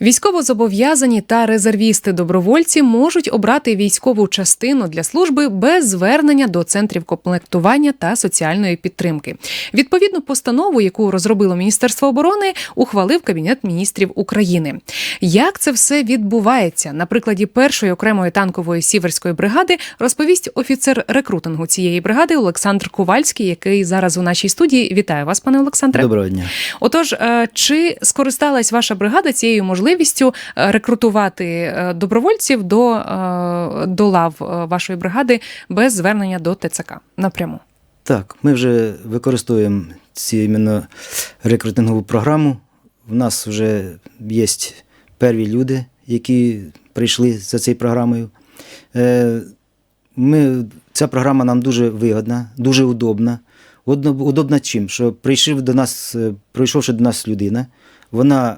Військовозобов'язані та резервісти добровольці можуть обрати військову частину для служби без звернення до центрів комплектування та соціальної підтримки. Відповідну постанову, яку розробило Міністерство оборони, ухвалив Кабінет міністрів України. Як це все відбувається? На прикладі першої окремої танкової сіверської бригади розповість офіцер рекрутингу цієї бригади Олександр Ковальський, який зараз у нашій студії. Вітаю вас, пане Олександре. Доброго дня. Отож, е, чи скористалась ваша бригада цією можливістю е, рекрутувати е, добровольців до, е, до лав вашої бригади без звернення до ТЦК напряму? Так, ми вже використовуємо цю іменно рекрутингову програму. У нас вже є перві люди, які прийшли за цією програмою. Ми, ця програма нам дуже вигодна, дуже удобна. Удобна чим? Що прийшов до нас, прийшовши до нас людина, вона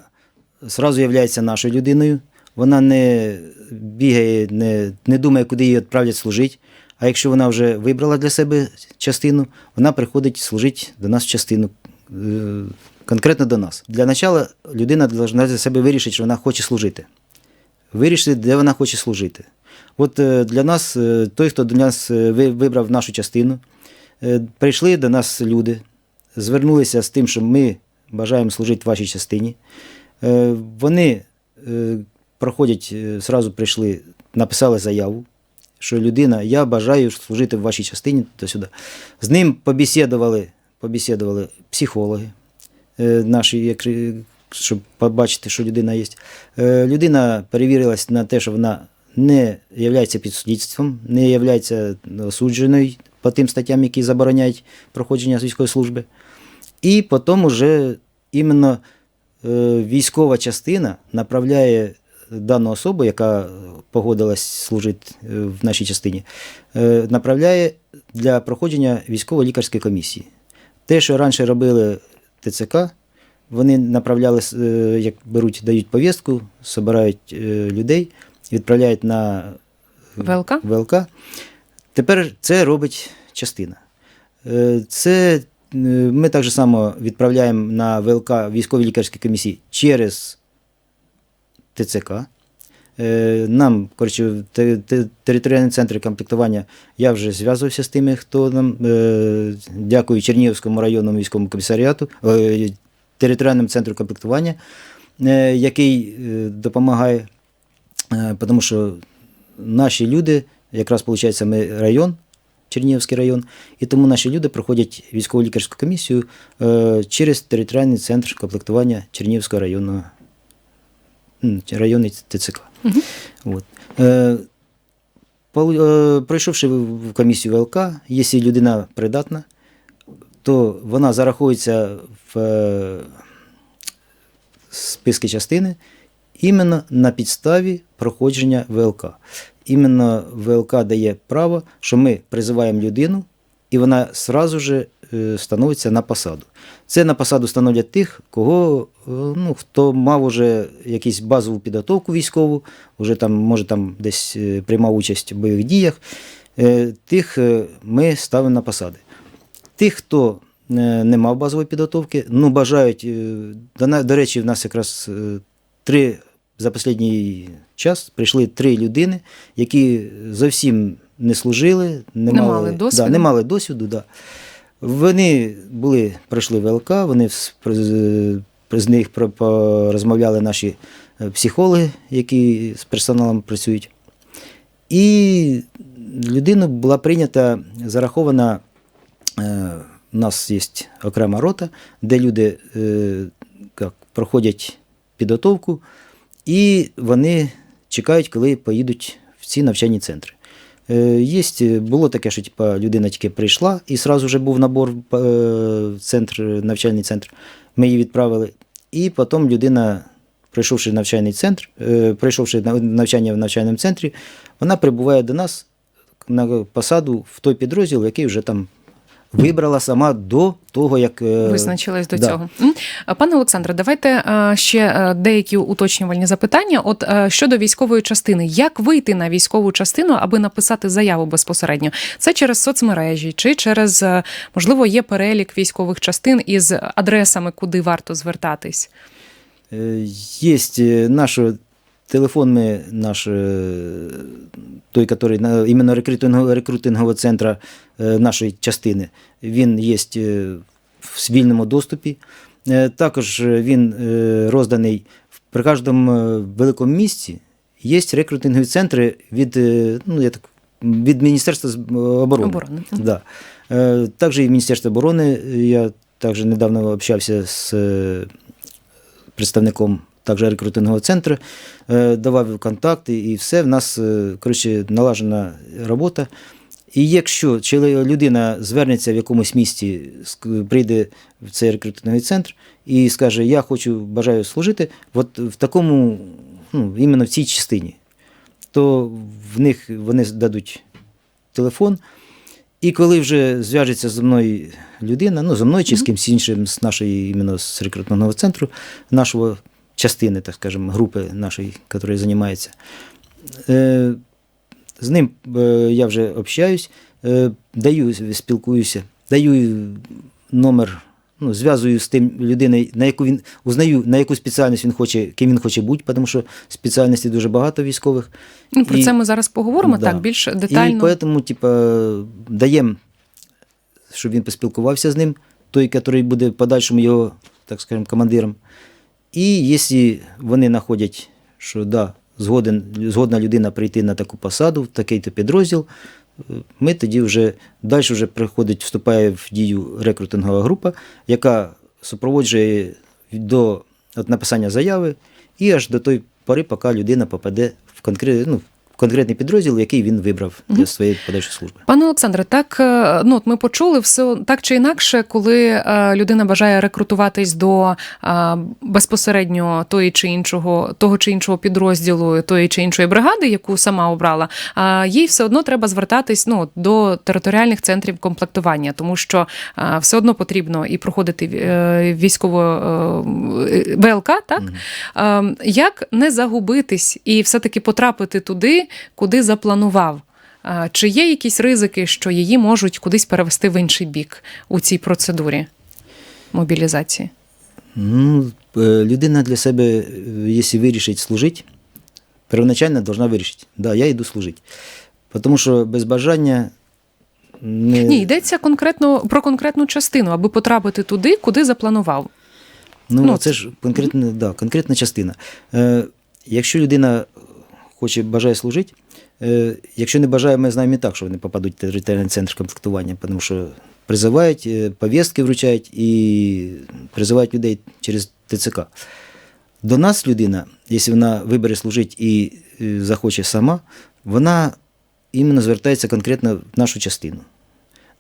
зразу є нашою людиною, вона не бігає, не, не думає, куди її відправлять служити. А якщо вона вже вибрала для себе частину, вона приходить служити до нас в частину, е, конкретно до нас. Для початку людина повинна для себе вирішити, що вона хоче служити. Вирішити, де вона хоче служити. От е, для нас, е, той, хто до нас вибрав нашу частину, прийшли до нас люди, звернулися з тим, що ми бажаємо служити вашій частині. Е, Вони е, проходять, е, зразу прийшли, написали заяву, що людина, я бажаю служити в вашій частині то сюди. З ним побесідували, побесідували психологи е, наші, е, щоб побачити, що людина є. Е, Людина перевірилась на те, що вона не є підслідством, не є осудженою по тим статтям, які забороняють проходження військової служби. І потім уже іменно е, військова частина направляє дану особу, яка погодилась служити е, в нашій частині, е, направляє для проходження військово-лікарської комісії. Те, що раніше робили ТЦК, вони направляли, е, як беруть, дають повістку, збирають е, людей, відправляють на ВЛК? ВЛК. Тепер це робить частина. Е, Це е, ми так же само відправляємо на ВЛК військові лікарські комісії через ТЦК. Е, Нам, коротше, те- те- територіальні центри комплектування, я вже зв'язувався з тими, хто нам, е, дякую Чернігівському районному військовому комісаріату, е, територіальному центру комплектування, який допомагає, тому що наші люди, якраз виходить, ми район, Чернігівський район, і тому наші люди проходять військово-лікарську комісію е, через територіальний центр комплектування Чернігівського районного м, районний ТЦК. От. Е, е, пройшовши в комісію ВЛК, якщо людина придатна, то вона зараховується в списки частини іменно на підставі проходження ВЛК. Іменно ВЛК дає право, що ми призиваємо людину, і вона сразу же е, становиться на посаду. Це на посаду становлять тих, кого, е, ну, хто мав уже якусь базову підготовку військову, вже там, може там десь е, приймав участь в бойових діях. Тих ми ставимо на посади. Тих, хто не мав базової підготовки, ну бажають. До, речі, в нас якраз три за останній час прийшли три людини, які зовсім не служили, не, Не мали, мали досвіду. Да, не мали досвіду. Да. Вони були, пройшли ВЛК, вони з, них про- порозмовляли наші е, психологи, які з персоналом працюють. І людину була прийнята, зарахована. Е, у нас є окрема рота, де люди е, як, проходять підготовку, і вони чекають, коли поїдуть в ці навчальні центри. Е, Є, було таке, що типа, людина тільки прийшла і одразу вже був набор в е, центр, навчальний центр. Ми її відправили. І потім людина, пройшовши навчальний центр, е, пройшовши навчання в навчальному центрі, вона прибуває до нас на посаду в той підрозділ, який вже там вибрала сама до того, як е, Визначились до да. цього. Пане Олександре, давайте е, ще е, деякі уточнювальні запитання. От щодо військової частини, як вийти на військову частину, аби написати заяву безпосередньо? Це через соцмережі чи через можливо є перелік військових частин із адресами, куди варто звертатись? Є е, наш телефон, ми, наш, е, той, на, іменно рекрутингового, рекрутингового центру е, нашої частини, він є е, в вільному доступі. Також він розданий в- при кожному великому місті. Є рекрутингові центри від, ну, я так, від Міністерства оборони. Оборони. Да. Також і Міністерство оборони. Я також недавно общався з представником також рекрутингового центру, е, давав контакти і все. В нас е, коротше, налажена робота. І якщо людина звернеться в якомусь місті, прийде в цей рекрутинговий центр і скаже, я хочу, бажаю служити, от в такому, ну, іменно в цій частині, то в них вони дадуть телефон. І коли вже зв'яжеться зі мною людина, ну, зі мною чи з кимсь іншим з нашої іменно з рекрутного центру, нашого частини, так скажемо, групи нашої, яка займається, з ним е, я вже общаюсь, е, даю, спілкуюся, даю номер, ну, зв'язую з тим людиною, на яку він узнаю, на яку спеціальність він хоче, ким він хоче бути, тому що спеціальностей дуже багато військових. Ну, про І- це ми зараз поговоримо Да. так більш детально. І тому, типа, даємо, щоб він поспілкувався з ним, той, який буде в подальшому його, так скажемо, командиром. І якщо вони знаходять, що да, згоден, згодна людина прийти на таку посаду, в такий-то підрозділ, е, ми тоді вже далі вже приходить, вступає в дію рекрутингова група, яка супроводжує до от написання заяви і аж до той пори, поки людина попаде в конкретну в конкретний підрозділ, який він вибрав для своєї подальшої служби. Пане Олександре, так е, ну от ми почули все так чи інакше, коли е, людина бажає рекрутуватись до е, безпосередньо тої чи іншого, того чи іншого підрозділу, тої чи іншої бригади, яку сама обрала, їй все одно треба звертатись ну до територіальних центрів комплектування, тому що все одно потрібно і проходити військово ВЛК, так? Е, як не загубитись і все-таки потрапити туди, куди запланував? Чи є якісь ризики, що її можуть кудись перевести в інший бік у цій процедурі мобілізації? Ну, е, людина для себе, е, якщо вирішить служити, первоначально должна вирішити, да, я йду служити. Тому що без бажання не... Ні, йдеться конкретно про конкретну частину, аби потрапити туди, куди запланував. Ну, Ну, це ж конкретна, да, конкретна частина. Е, якщо людина хоче, бажає служити, е, якщо не бажає, ми знаємо і так, що вони попадуть в територіальний центр комплектування, тому що призивають, е, повістки вручають і призивають людей через ТЦК. До нас людина, якщо вона вибере служити і е, захоче сама, вона іменно звертається конкретно в нашу частину.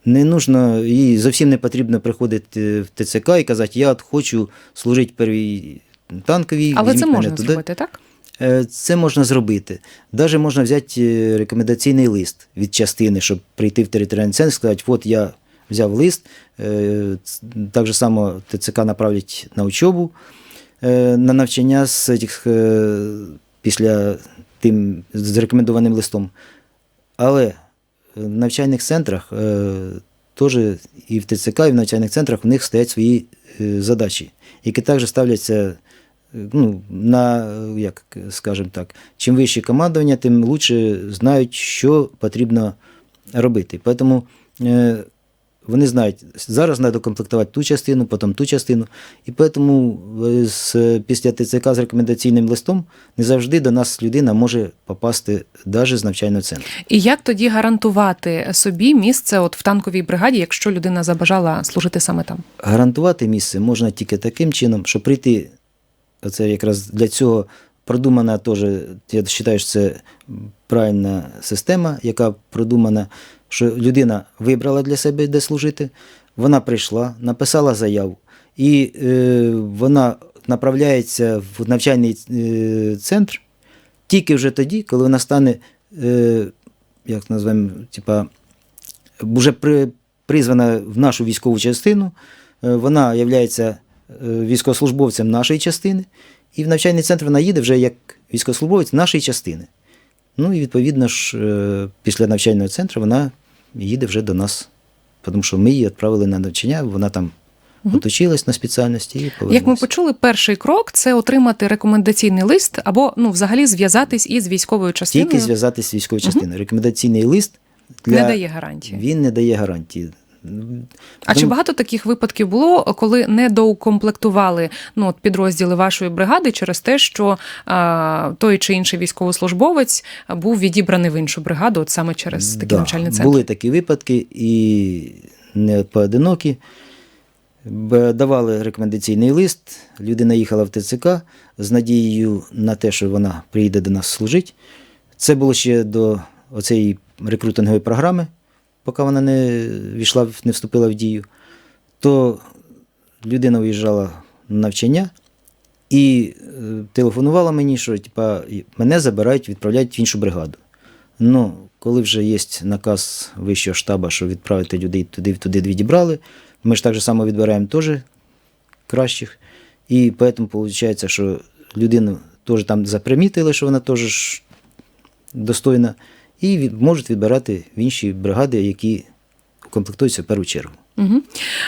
Не нужно, їй зовсім не потрібно приходити в ТЦК і казати, я от хочу служити первій танковій. Але це можна туди». зробити, так? Е, Це можна зробити. Навіть можна взяти е, рекомендаційний лист від частини, щоб прийти в територіальний центр і сказати, от я взяв лист, е, так же само ТЦК направлять на учобу, на навчання з після тим з рекомендованим листом. Але в навчальних центрах теж і в ТЦК, і в навчальних центрах у них стоять свої задачі, які також ставляться ну, на, як скажемо так, чим вище командування, тим лучше знають, що потрібно робити. Тому е, вони знають, зараз треба комплектувати ту частину, потім ту частину. І тому е, з, після ТЦК з рекомендаційним листом не завжди до нас людина може попасти навіть з навчального центру. І як тоді гарантувати собі місце от в танковій бригаді, якщо людина забажала служити саме там? Гарантувати місце можна тільки таким чином, що прийти, оце якраз для цього продумана теж, я вважаю, що це правильна система, яка продумана, що людина вибрала для себе, де служити, вона прийшла, написала заяву, і е, вона направляється в навчальний е, центр тільки вже тоді, коли вона стане, е, як називаємо, типа, вже при, призвана в нашу військову частину, е, вона є військовослужбовцем нашої частини, і в навчальний центр вона їде вже як військовослужбовець нашої частини. Ну і відповідно ж, е, після навчального центру вона їде вже до нас, тому що ми її відправили на навчання, вона там отучилась на спеціальності і повернулася. Як ми почули, перший крок це отримати рекомендаційний лист або ну взагалі зв'язатись із військовою частиною. Тільки зв'язатись з військовою частиною. Рекомендаційний лист для... Не дає гарантії. Він не дає гарантії. А чи багато таких випадків було, коли не доукомплектували ну, от підрозділи вашої бригади через те, що а, той чи інший військовослужбовець був відібраний в іншу бригаду, от саме через такі Да, навчальні центри? Були такі випадки і не поодинокі. Давали рекомендаційний лист, людина їхала в ТЦК з надією на те, що вона приїде до нас служити. Це було ще до оцеї рекрутингової програми, поки вона не війшла, не вступила в дію. То людина виїжджала на навчання і е, телефонувала мені, що типа, мене забирають, відправляють в іншу бригаду. Ну, коли вже є наказ вищого штабу, що відправити людей туди, туди відібрали, ми ж так же само відбираємо теж кращих. І тому виходить, що людину теж там запримітили, що вона теж достойна, і від, можуть відбирати в інші бригади, які комплектуються в першу чергу. Угу.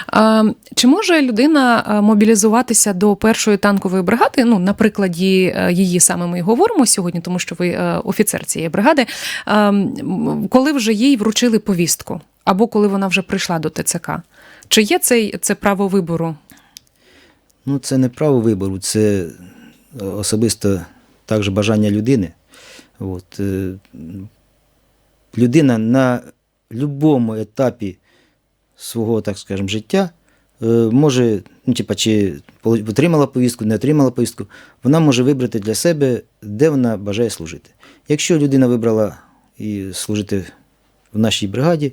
А, чи може людина мобілізуватися до першої танкової бригади? Ну, на прикладі е, її саме ми і говоримо сьогодні, тому що ви е, офіцер цієї бригади. А, коли вже їй вручили повістку, або коли вона вже прийшла до ТЦК? Чи є цей, це право вибору? Ну, це не право вибору, це особисто також бажання людини. От, е, людина на будь-якому етапі свого, так скажемо, життя е, може, ну, типа, чи отримала повістку, не отримала повістку, вона може вибрати для себе, де вона бажає служити. Якщо людина вибрала і служити в нашій бригаді,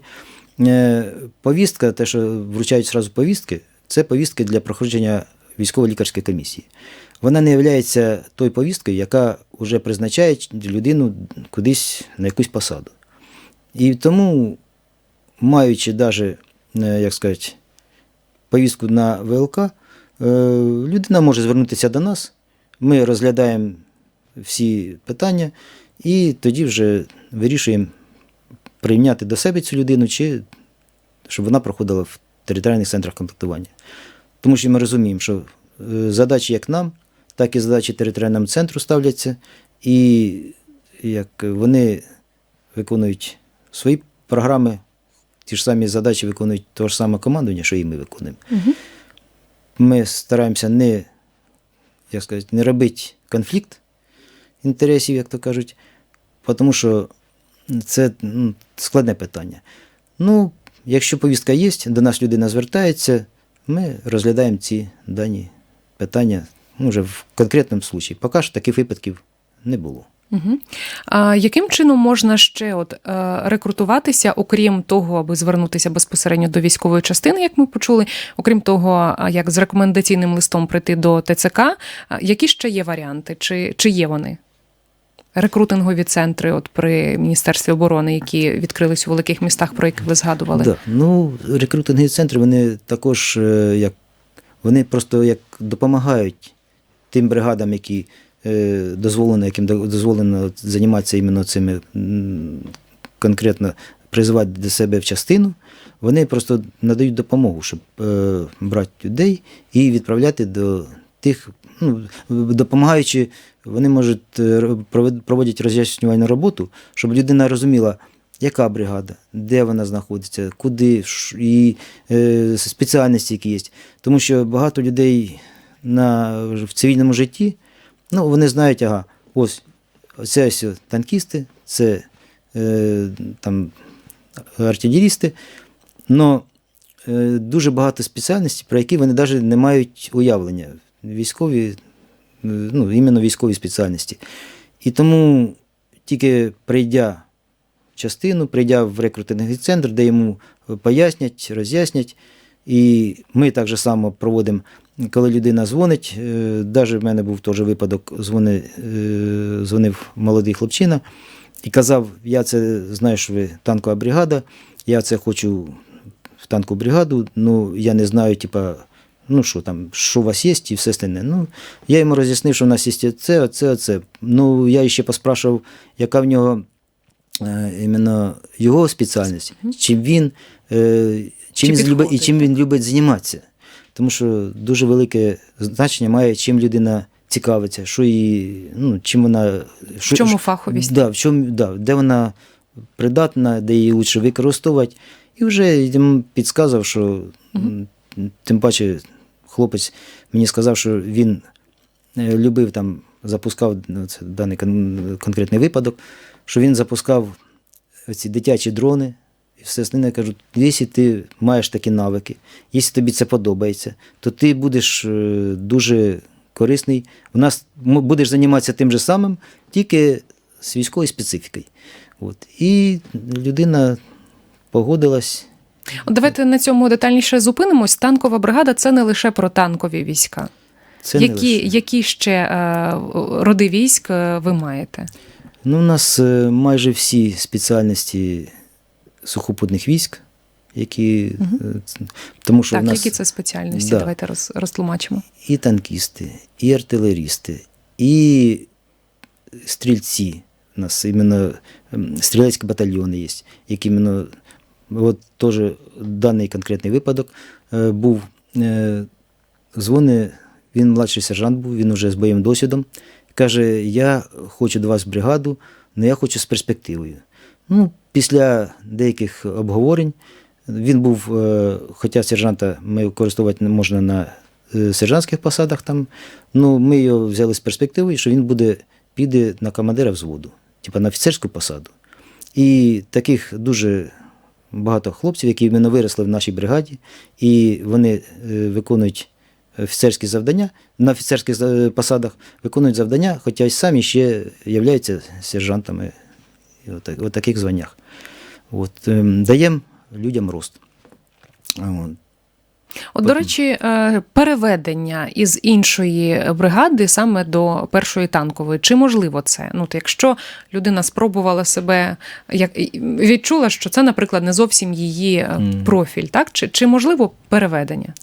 е, повістка, те, що вручають зразу повістки, це повістки для проходження військово-лікарської комісії. Вона не є тою повісткою, яка вже призначає людину кудись на якусь посаду. І тому, маючи навіть, як сказати, повістку на ВЛК, е, людина може звернутися до нас, ми розглядаємо всі питання і тоді вже вирішуємо прийняти до себе цю людину, чи щоб вона проходила в територіальних центрах комплектування. Тому що ми розуміємо, що е, задачі як нам, так і задачі територіальному центру ставляться, і як вони виконують свої програми, ті ж самі задачі виконують того ж саме командування, що і ми виконуємо. Угу. Ми стараємося не, як сказати, не робити конфлікт інтересів, як то кажуть, тому що це ну, складне питання. Ну, якщо повістка є, до нас людина звертається, ми розглядаємо ці дані питання ну, вже в конкретному случаї. Поки що таких випадків не було. Угу. А яким чином можна ще от, е, рекрутуватися, окрім того, аби звернутися безпосередньо до військової частини, як ми почули, окрім того, як з рекомендаційним листом прийти до ТЦК, які ще є варіанти? Чи, чи є вони? Рекрутингові центри от при Міністерстві оборони, які відкрились у великих містах, про які ви згадували. Да. Ну, рекрутингові центри, вони також е, як, вони просто як допомагають тим бригадам, які дозволено, яким дозволено займатися іменно цими конкретно призивати до себе в частину. Вони просто надають допомогу, щоб е, брати людей і відправляти до тих, ну, допомагаючи, вони можуть е, проводять роз'яснювальну роботу, щоб людина розуміла, яка бригада, де вона знаходиться, куди і е, спеціальності, які є. Тому що багато людей на, в цивільному житті, ну, вони знають, ага, ось це ось танкісти, це е, там, артилерісти. Но е, дуже багато спеціальностей, про які вони навіть не мають уявлення. Військові, е, ну, іменно військові спеціальності. І тому тільки прийдя в частину, прийдя в рекрутинговий центр, де йому пояснять, роз'яснять. І ми так само проводимо, коли людина дзвонить, навіть в мене був теж випадок, дзвони, е, дзвонив молодий хлопчина і казав: я це знаю, що ви танкова бригада, я це хочу в танкову бригаду, ну я не знаю, типа, ну що там, що у вас є і все остальне. Ну, я йому роз'яснив, що в нас є це, оце, оце. Ну, я ще поспрашував, яка в нього е, іменно його спеціальність, чим він, е, чим Чи він любить, і чим він любить займатися. Тому що дуже велике значення має, чим людина цікавиться, що її, ну, чим вона. В чому фаховість? Да, в чому, да, де вона придатна, де її краще використовувати. І вже йому підказав, що м, тим паче хлопець мені сказав, що він е, любив там, запускав ну, це даний кон- конкретний випадок, що він запускав ці дитячі дрони. І все остальне я кажу, якщо ти маєш такі навики, якщо тобі це подобається, то ти будеш е, дуже корисний. У нас будеш займатися тим же самим, тільки з військовою специфікою. От. І людина погодилась. От давайте на цьому детальніше зупинимось. Танкова бригада це не лише про танкові війська. Це не які, лише. які ще е, роди військ е, ви маєте? Ну, у нас майже всі спеціальності сухопутних військ, які. ц- Тому що так, у нас які це спеціальності? Да. Давайте роз, розтлумачимо. і танкісти, і артилерісти, і стрільці. У нас іменно стрілецькі батальйони є, які іменно от теж даний конкретний випадок е, був. Е, дзвони, він младший сержант був, він вже з бойовим досвідом. Каже: Я хочу до вас бригаду, але я хочу з перспективою. Ну, після деяких обговорень він був, е, хоча сержанта ми використовувати не можна на е, сержантських посадах там, ну ми його взяли з перспективою, що він буде, піде на командира взводу, типа на офіцерську посаду. І таких дуже багато хлопців, які іменно виросли в нашій бригаді, і вони е, виконують офіцерські завдання на офіцерських посадах, виконують завдання, хоча й самі ще являються сержантами і от таких званнях. От, ем, даємо людям рост. От. От, до речі, е, переведення із іншої бригади саме до першої танкової. Чи можливо це? Ну, якщо людина спробувала себе, як відчула, що це, наприклад, не зовсім її е, профіль, так? Чи, чи можливо переведення?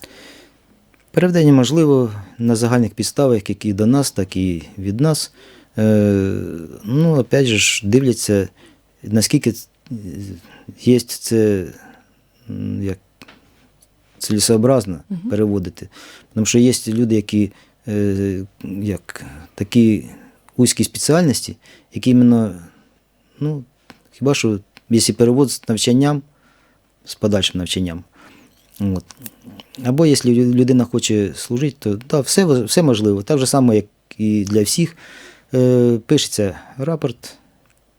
Переведення можливо на загальних підставах, як до нас, так і від нас. Е, ну, опять же дивляться, наскільки є це як цілесообразно переводити. Тому що є люди, які е, як такі вузькі спеціальності, які іменно, ну, хіба що, якщо перевод з навчанням, з подальшим навчанням. От. Або якщо людина хоче служити, то да, все, все можливо. Так же само, як і для всіх. Е, пишеться рапорт,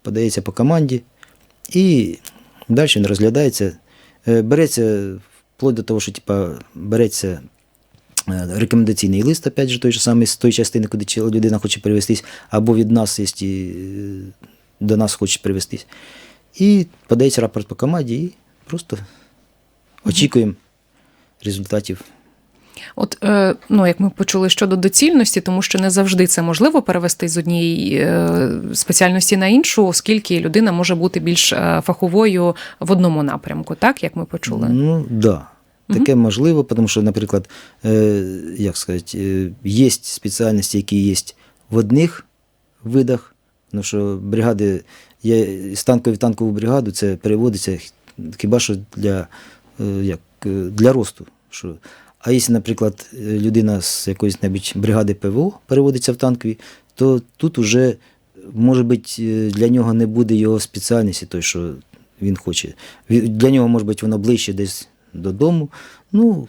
подається по команді, і далі він розглядається. Е, береться вплоть до того, що типа, береться е, рекомендаційний лист, опять же, той же самий з тої частини, куди людина хоче перевестись, або від нас, якщо е, до нас хоче перевестись. І подається рапорт по команді, і просто очікуємо результатів. От, е, ну, як ми почули щодо доцільності, тому що не завжди це можливо перевести з однієї е, спеціальності на іншу, оскільки людина може бути більш е, фаховою в одному напрямку, так як ми почули. Ну, так. Да. Таке можливо, тому що, наприклад, е, як сказати, е, є спеціальності, які є в одних видах, тому що бригади, є з танкової в танкову бригаду, це переводиться хіба що для, е, як, для росту. Що, а якщо, наприклад, е, людина з якоїсь небудь бригади ПВО переводиться в танкові, то тут уже, може бути, е, для нього не буде його спеціальності, той, що він хоче. Для нього, може бути, воно ближче десь додому. Ну,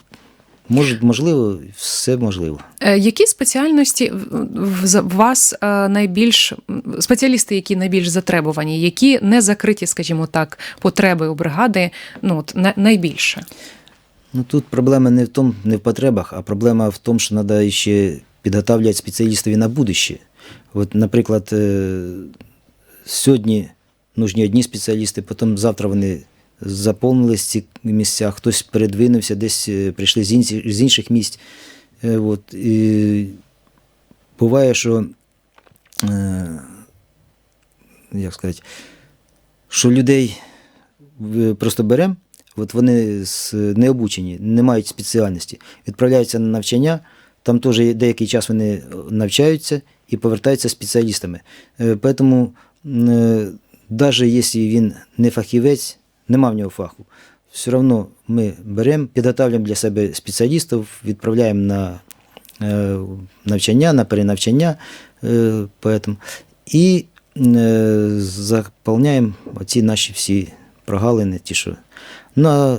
може, можливо, все можливо. Е, Які спеціальності в- вас е, найбільш спеціалісти, які найбільш затребувані, які не закриті, скажімо так, потреби у бригади, ну от найбільше? Ну тут проблема не в тому, не в потребах, а проблема в тому, що треба ще підготовляти спеціалістів на будущее. От, наприклад, е, сьогодні нужні одні спеціалісти, потім завтра вони заповнились ці місця, хтось передвинувся, десь е, прийшли з інших, місць. Е, От, і буває, що як сказати, що людей просто беремо, от вони не обучені, не мають спеціальності, відправляються на навчання, там теж деякий час вони е, навчаються і повертаються спеціалістами. Е, Тому, навіть якщо він не фахівець, нема в нього фаху, все одно ми беремо, підготовлюємо для себе спеціалістів, відправляємо на е, навчання, на перенавчання е, і е, заповняємо оці наші всі прогалини, ті, що. Ну, а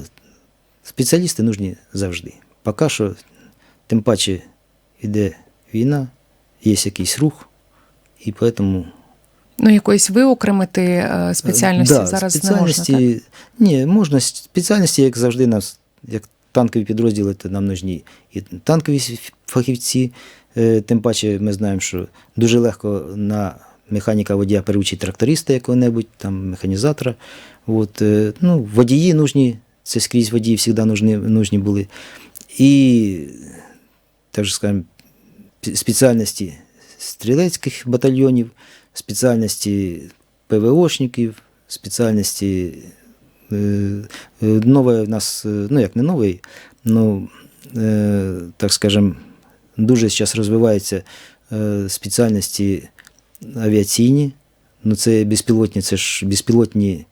спеціалісти нужні завжди. Поки що, тим паче йде війна, є якийсь рух, і тому Ну, якоїсь виокремити е, спеціальності да, зараз не можна. спеціальності, Так? Ні, можна спеціальності, як завжди, нас, як танкові підрозділи, то нам нужні і танкові фахівці. Е, Тим паче ми знаємо, що дуже легко на механіка водія переучить тракториста якого-небудь, там механізатора. От, е, ну, водії нужні, це скрізь водії завжди нужні, нужні були. І, так же скажемо, спеціальності стрілецьких батальйонів, спеціальності ПВОшників, спеціальності е, е, нове в нас, ну як не новий, ну, так скажем, дуже зараз розвиваються спеціальності авіаційні. Ну, це безпілотні, це ж безпілотні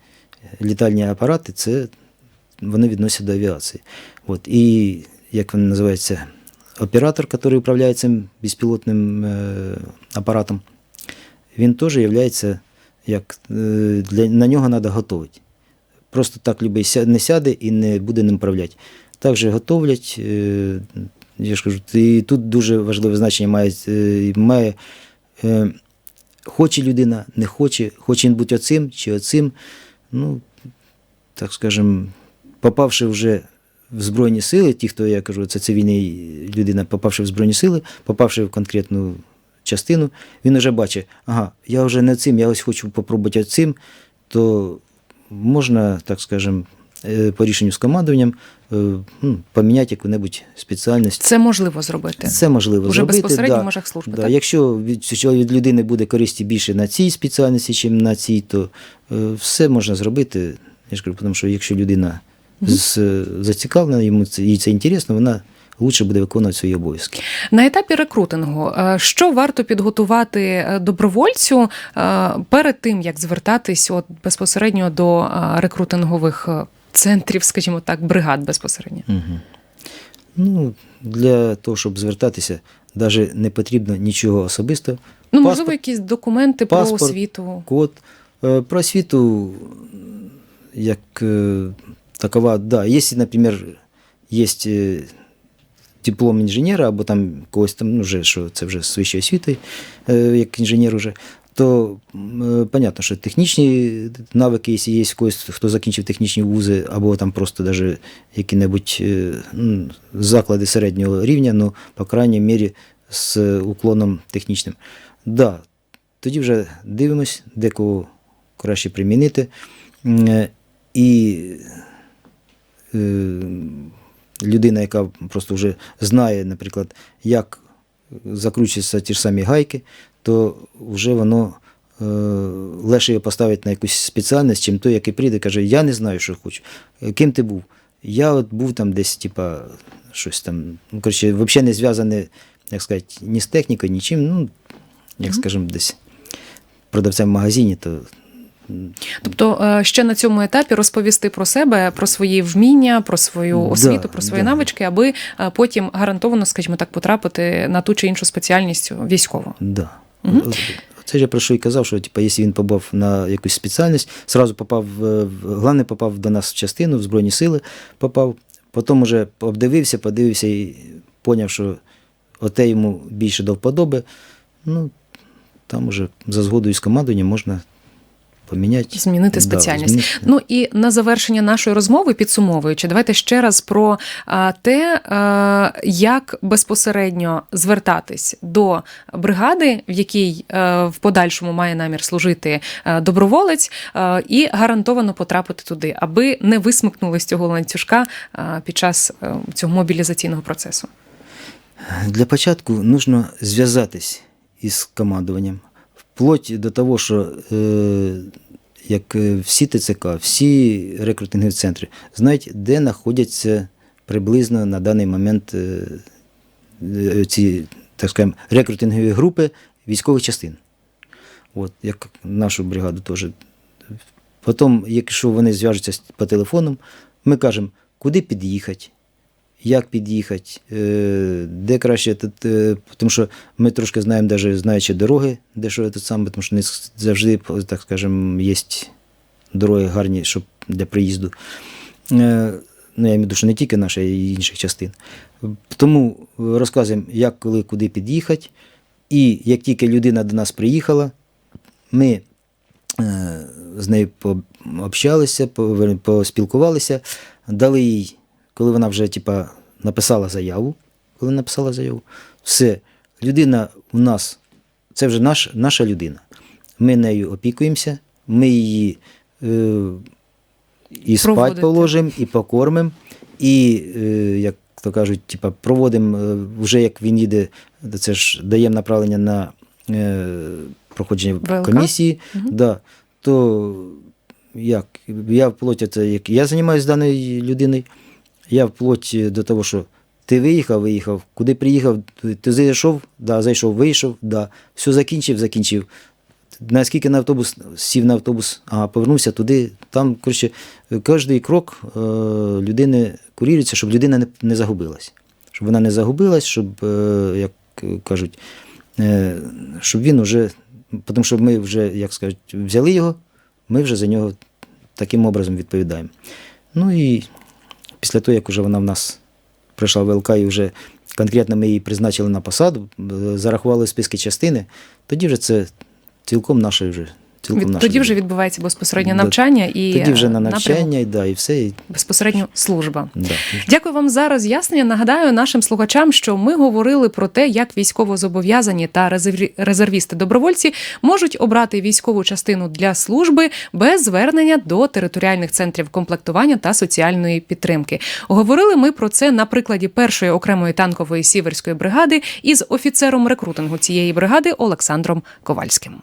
літальні апарати, це вони відносять до авіації. От, і як він називається, оператор, який управляє цим безпілотним е, апаратом, він теж є, як е, для, на нього треба готувати. Просто так любий не сяде і не буде ним управляти. Також готовлять. е, Я ж кажу, і тут дуже важливе значення має, е, має е, хоче людина, не хоче, хоче він бути оцим чи оцим. Ну, так скажем, попавши вже в Збройні сили, ті, хто я кажу, це цивільний людина, попавши в Збройні сили, попавши в конкретну частину, він вже бачить, ага, я вже не цим, я ось хочу попробувати цим, то можна, так скажем, по рішенню з командуванням е, ну, поміняти яку-небудь спеціальність. Це можливо зробити. Це можливо Уже зробити. безпосередньо да, в межах служби, Да. так? Якщо від, від людини буде користі більше на цій спеціальності, ніж на цій, то е, все можна зробити. Я ж кажу, тому що якщо людина з, е, зацікавлена, йому це, їй це інтересно, вона лучше буде виконувати свої обов'язки. На етапі рекрутингу, е, що варто підготувати е, добровольцю е, перед тим, як звертатись от безпосередньо до е, рекрутингових е, центрів, скажімо так, бригад безпосередньо? Угу. Ну, для того, щоб звертатися, навіть не потрібно нічого особистого. Ну, Паспорт- можливо, якісь документи про освіту. Код. Е, Про освіту, як е, такова, да, якщо, наприклад, є е, диплом інженера, або там когось там, ну, вже, що це вже з вищою освітою, як інженер уже, то е, понятно, що технічні навики, якщо є когось, хто закінчив технічні вузи, або там просто даже які-небудь ну, заклади середнього рівня, ну, по крайній мірі, з уклоном технічним. Да, тоді вже дивимось, де кого краще примінити. Е, І е, людина, яка просто вже знає, наприклад, як закручуються ті ж самі гайки, то вже воно е, легше його поставити на якусь спеціальність, чим той, який прийде, каже, я не знаю, що хочу. Е, Ким ти був? Я от був там десь, типа, щось там, ну, коротше, взагалі не зв'язане, як сказати, ні з технікою, нічим, ну, як скажімо, десь продавцем в магазині, то Тобто е, ще на цьому етапі розповісти про себе, про свої вміння, про свою Да, освіту, про свої да. навички, аби потім гарантовано, скажімо так, потрапити на ту чи іншу спеціальність військову. Да. От- Це ж я про що і казав, що типу, якщо він побав на якусь спеціальність, зразу попав, в- головне попав до нас в частину, в Збройні сили попав, потім уже обдивився, подивився і поняв, що оте йому більше до вподоби. Ну, там уже за згодою з командуванням можна поміняти. Змінити Да, спеціальність. змінити. Ну і на завершення нашої розмови, підсумовуючи, давайте ще раз про а, те, а, як безпосередньо звертатись до бригади, в якій е, в подальшому має намір служити е, доброволець, е, і гарантовано потрапити туди, аби не висмикнули з цього ланцюжка під час цього мобілізаційного процесу. Для початку нужно зв'язатись із командуванням, вплоть до того, що е, як е, всі ТЦК, всі рекрутингові центри знають, де знаходяться приблизно на даний момент е, е, ці, так скажемо, рекрутингові групи військових частин. От, як нашу бригаду теж. Потім, якщо вони зв'яжуться по телефону, Ми кажемо, куди під'їхати, як під'їхати, е, де краще, тому що ми трошки знаємо, навіть знаючи дороги, де що тут саме, тому що не завжди, так скажемо, є дороги гарні, щоб для приїзду. Е, Ну, я маю що не тільки наша, а й інших частин. Тому розказуємо, як, коли, куди під'їхати. І як тільки людина до нас приїхала, ми е, з нею пообщалися, поспілкувалися, дали їй, коли вона вже типа, написала заяву, коли написала заяву, все, людина у нас, це вже наш, наша людина. Ми нею опікуємося, ми її е, і спать положимо, і покормимо, і, е, як то кажуть, типа, проводимо, е, вже як він їде, це ж даємо направлення на е, проходження ВЛК? комісії, да, то як, я вплоть, це, як я займаюся даною людиною, я вплоть до того, що ти виїхав, виїхав, куди приїхав, ти зайшов, да, зайшов, вийшов, да, все закінчив, закінчив. Наскільки на автобус сів на автобус, ага, повернувся туди. Там, коротше, кожний крок е, людини курірується, щоб людина не, не загубилась. Щоб вона не загубилась, щоб, е, як кажуть, е, щоб він уже, тому що ми вже, як скажуть, взяли його, ми вже за нього таким образом відповідаємо. Ну і після того, як вже вона в нас прийшла в ВЛК і вже конкретно ми її призначили на посаду, е, зарахували списки частини, тоді вже це цілком наше вже. Цілком Від- наше Тоді вже відбувається безпосередньо Да. навчання і Тоді вже е, на напрямок навчання, і, да, і все. І, безпосередньо служба. да. Дякую вам за роз'яснення. Нагадаю нашим слухачам, що ми говорили про те, як військовозобов'язані та резерві- резервісти-добровольці можуть обрати військову частину для служби без звернення до територіальних центрів комплектування та соціальної підтримки. Говорили ми про це на прикладі першої окремої танкової сіверської бригади із офіцером рекрутингу цієї бригади Олександром Ковальським.